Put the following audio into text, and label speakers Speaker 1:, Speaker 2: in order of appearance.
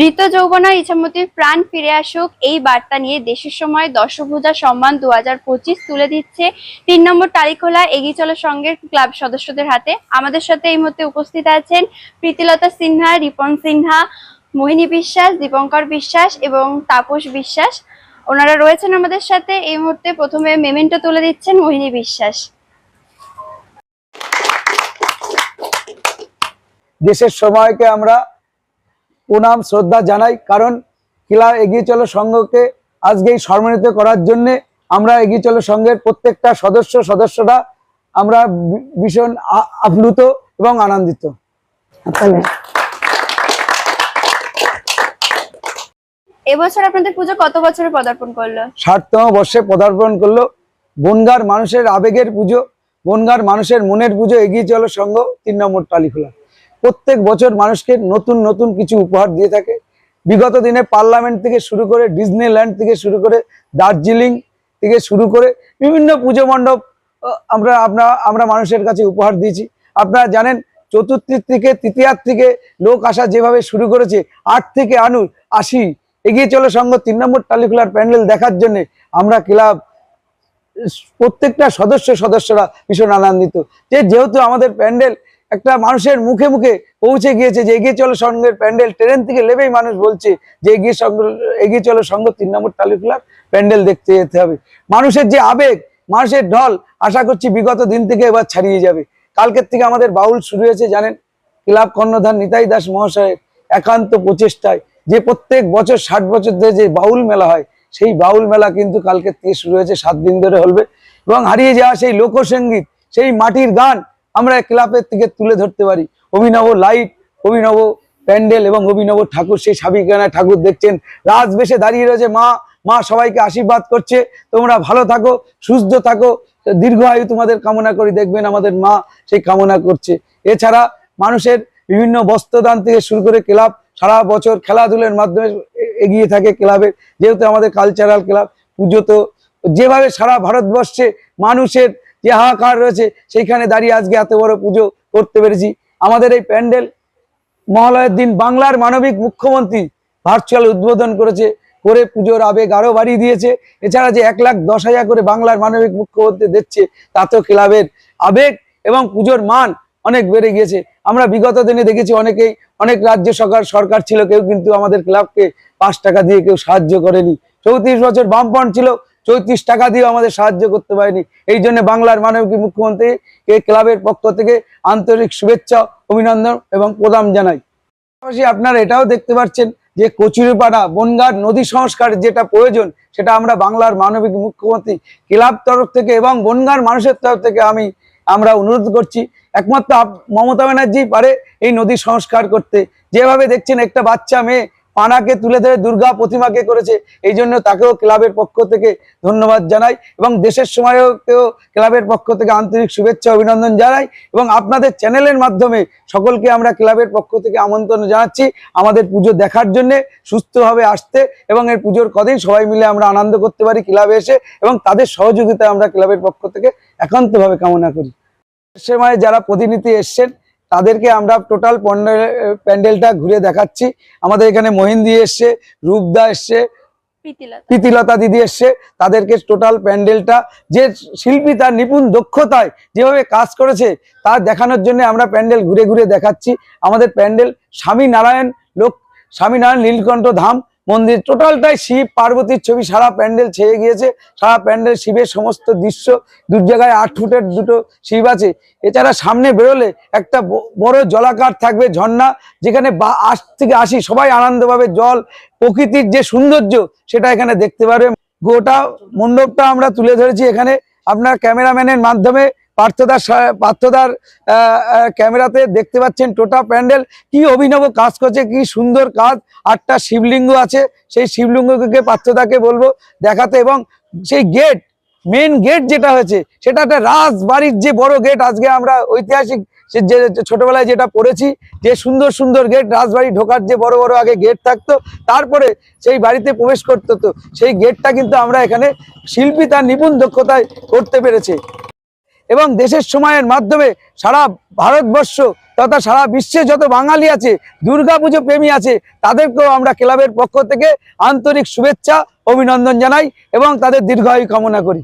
Speaker 1: ঋত যৌবনার ইছামতির প্রাণ ফিরে আসুক, এই বার্তা নিয়ে দেশের সময় দশভূজা সম্মান দু তুলে দিচ্ছে। তিন নম্বর টালিখোলা এগিয়ে চলো সঙ্গের ক্লাব সদস্যদের হাতে। আমাদের সাথে এই মুহূর্তে উপস্থিত আছেন প্রীতিলতা সিনহা, রিপন সিনহা, মোহিনী বিশ্বাস, দীপঙ্কর বিশ্বাস এবং তাপস বিশ্বাস। ওনারা রয়েছেন আমাদের সাথে। এই মুহূর্তে প্রথমে মেমেন্টো তুলে দিচ্ছেন মোহিনী বিশ্বাস।
Speaker 2: দেশের সময়কে আমরা প্রণাম শ্রদ্ধা জানাই। কারণ কিলা এগিয়ে চলো সংঘকে আজকে এই সম্মানিত করার জন্য আমরা এগিয়ে চলো সংঘের প্রত্যেকটা সদস্য সদস্যরা আমরা ভীষণ আপ্লুত এবং আনন্দিত।
Speaker 1: এবছর আপনাদের পুজো কত বছরে পদার্পণ করল?
Speaker 2: ষাটতম বর্ষে পদার্পণ করল। বনগার মানুষের আবেগের পুজো বনগার মানুষের মনের পুজো এগিয়ে চলো সংঘ তিন নম্বর টালিখোলা। প্রত্যেক বছর মানুষকে নতুন নতুন কিছু উপহার দিয়ে থাকে। বিগত দিনে পার্লামেন্ট থেকে শুরু করে ডিজনিল্যান্ড থেকে শুরু করে দার্জিলিং থেকে শুরু করে বিভিন্ন পুজো মণ্ডপ আমরা আমরা আমরা মানুষের কাছে উপহার দিয়েছি। আপনারা জানেন, চতুর্থীর থেকে তৃতীয়ার থেকে লোক আসা যেভাবে শুরু করেছে, আট থেকে আনু, আশি। এগিয়ে চলো সংঘ তিন নম্বর টালিকুলার প্যান্ডেল দেখার জন্য আমরা ক্লাব, প্রত্যেকটা সদস্য, সদস্যরা ভীষণ আনন্দিত। যে যেহেতু আমাদের প্যান্ডেল একটা মানুষের মুখে মুখে পৌঁছে গিয়েছে যে এগিয়ে চলো সঙ্গের প্যান্ডেল। ট্রেন থেকে লেবেই মানুষ বলছে যে এগিয়ে সঙ্গ, এগিয়ে চলো সঙ্গ, তিন নম্বর টালিখোলার প্যান্ডেল দেখতে যেতে হবে। মানুষের যে আবেগ, মানুষের ঢল, আশা করছি বিগত দিন থেকে এবার ছাড়িয়ে যাবে। কালকের থেকে আমাদের বাউল শুরু হয়েছে, জানেন? ক্লাব কর্ণধার নিতাই দাস মহাশয়ের একান্ত প্রচেষ্টায়। যে প্রত্যেক বছর ষাট বছর ধরে যে বাউল মেলা হয়, সেই বাউল মেলা কিন্তু কালকের থেকে শুরু হয়েছে, সাত দিন ধরে হলবে। এবং হারিয়ে যাওয়া সেই লোকসঙ্গীত, সেই মাটির গান আমরা ক্লাবের থেকে তুলে ধরতে পারি। অভিনব লাইট অভিনব প্যান্ডেল এবং অভিনব ঠাকুর। সেই সাবিকানা ঠাকুর দেখছেন। রাজ বেশে দাঁড়িয়ে রয়েছে। মা মা সবাইকে আশীর্বাদ করছে। তোমরা ভালো থাকো, সুস্থ থাকো। দীর্ঘ আয়ু তোমাদের কামনা করি দেখবেন আমাদের মা সেই কামনা করছে। এছাড়া মানুষের বিভিন্ন বস্ত্রদান থেকে শুরু করে ক্লাব সারা বছর খেলাধুলার মাধ্যমে এগিয়ে থাকে ক্লাবের যেহেতু আমাদের কালচারাল ক্লাব পুজো তো যেভাবে সারা ভারতবর্ষে মানুষের যে হাহাকার রয়েছে, সেইখানে দাঁড়িয়ে আজকে এত বড় পুজো করতে পেরেছি। আমাদের এই প্যান্ডেল মহালয়ের দিন বাংলার মানবিক মুখ্যমন্ত্রী ভার্চুয়াল উদ্বোধন করেছে, করে পুজোর আবেগ আরও বাড়িয়ে দিয়েছে। এছাড়া যে এক লাখ দশ হাজার করে বাংলার মানবিক মুখ্যমন্ত্রী দিচ্ছে, তাতেও ক্লাবের আবেগ এবং পুজোর মান অনেক বেড়ে গিয়েছে। আমরা বিগত দিনে দেখেছি অনেকেই, অনেক রাজ্য সরকার সরকার ছিল, কেউ কিন্তু আমাদের ক্লাবকে পাঁচ টাকা দিয়ে কেউ সাহায্য করেনি। চৌত্রিশ বছর বামপন ছিল চৌত্রিশ টাকা দিয়ে আমাদের সাহায্য করতে পারেনি। এই জন্য বাংলার মানবিক মুখ্যমন্ত্রী এই ক্লাবের পক্ষ থেকে আন্তরিক শুভেচ্ছা, অভিনন্দন এবং প্রদান জানাই। পাশাপাশি আপনারা এটাও দেখতে পাচ্ছেন যে কচুরিপাড়া, বনগার নদী সংস্কার যেটা প্রয়োজন, সেটা আমরা বাংলার মানবিক মুখ্যমন্ত্রী ক্লাব তরফ থেকে এবং বনগার মানুষের তরফ থেকে আমি, আমরা অনুরোধ করছি। একমাত্র মমতা ব্যানার্জি পারে এই নদী সংস্কার করতে। যেভাবে দেখছেন একটা বাচ্চা মেয়ে পানাকে তুলে ধরে দুর্গা প্রতিমাকে করেছে। এই জন্য তাকেও ক্লাবের পক্ষ থেকে ধন্যবাদ জানাই এবং দেশের সময়কেও ক্লাবের পক্ষ থেকে আন্তরিক শুভেচ্ছা অভিনন্দন জানাই এবং আপনাদের চ্যানেলের মাধ্যমে সকলকে আমরা ক্লাবের পক্ষ থেকে আমন্ত্রণ জানাচ্ছি আমাদের পুজো দেখার জন্যে, সুস্থভাবে আসতে এবং এর পুজোর কদিন সবাই মিলে আমরা আনন্দ করতে পারি ক্লাবে এসে এবং তাদের সহযোগিতা আমরা ক্লাবের পক্ষ থেকে একান্তভাবে কামনা করি। সময় যারা প্রতিনিধি এসছেন তাদেরকে আমরা টোটাল প্যান্ডেল প্যান্ডেলটা ঘুরে দেখাচ্ছি। আমাদের এখানে মহিন্দি এসছে রূপদা এসছে
Speaker 1: প্রীতিলতা।
Speaker 2: দিদি এসছে তাদেরকে টোটাল প্যান্ডেলটা যে শিল্পী তার নিপুণ দক্ষতায় যেভাবে কাজ করেছে তা দেখানোর জন্য আমরা প্যান্ডেল ঘুরে ঘুরে দেখাচ্ছি। আমাদের প্যান্ডেল স্বামী নারায়ণ লোক স্বামীনারায়ণ নীলকণ্ঠ ধাম মন্দির। টোটালটাই শিব, পার্বতীর ছবি, সারা প্যান্ডেল ছেয়ে গিয়েছে। সারা প্যান্ডেল শিবের সমস্ত দৃশ্য। দু জায়গায় আট ফুটের দুটো শিব আছে। এছাড়া সামনে বেরোলে একটা বড় জলাকার থাকবে ঝর্ণা, যেখানে বা- আশ থেকে আসি সবাই আনন্দভাবে জল, প্রকৃতির যে সৌন্দর্য, সেটা এখানে দেখতে পারবে। গোটা মণ্ডপটা আমরা তুলে ধরেছি এখানে। আপনার ক্যামেরাম্যানের মাধ্যমে পার্থদার পার্থদার ক্যামেরাতে দেখতে পাচ্ছেন টোটা প্যান্ডেল কি অভিনব কাজ করছে, কি সুন্দর কাজ। আটটা শিবলিঙ্গ আছে, সেই শিবলিঙ্গকে পার্থদাকে বলব দেখাতে। এবং সেই গেট মেন গেট যেটা হয়েছে, সেটা একটা রাজবাড়ির যে বড় গেট আজকে আমরা ঐতিহাসিক যে ছোটবেলায় যেটা পড়েছি, যে সুন্দর সুন্দর গেট রাজবাড়ি ঢোকার যে বড় বড় আগে গেট থাকতো, তারপরে সেই বাড়িতে প্রবেশ করতে। হতো সেই গেটটা কিন্তু আমরা এখানে শিল্পী তার নিপুণ দক্ষতায় করতে পেরেছে। এবং দেশের সময়ের মাধ্যমে সারা ভারতবর্ষ তথা সারা বিশ্বে যত বাঙালি আছে, দুর্গাপুজো প্রেমী আছে, তাদেরকেও আমরা ক্লাবের পক্ষ থেকে আন্তরিক শুভেচ্ছা, অভিনন্দন জানাই এবং তাদের দীর্ঘায়ু কামনা করি।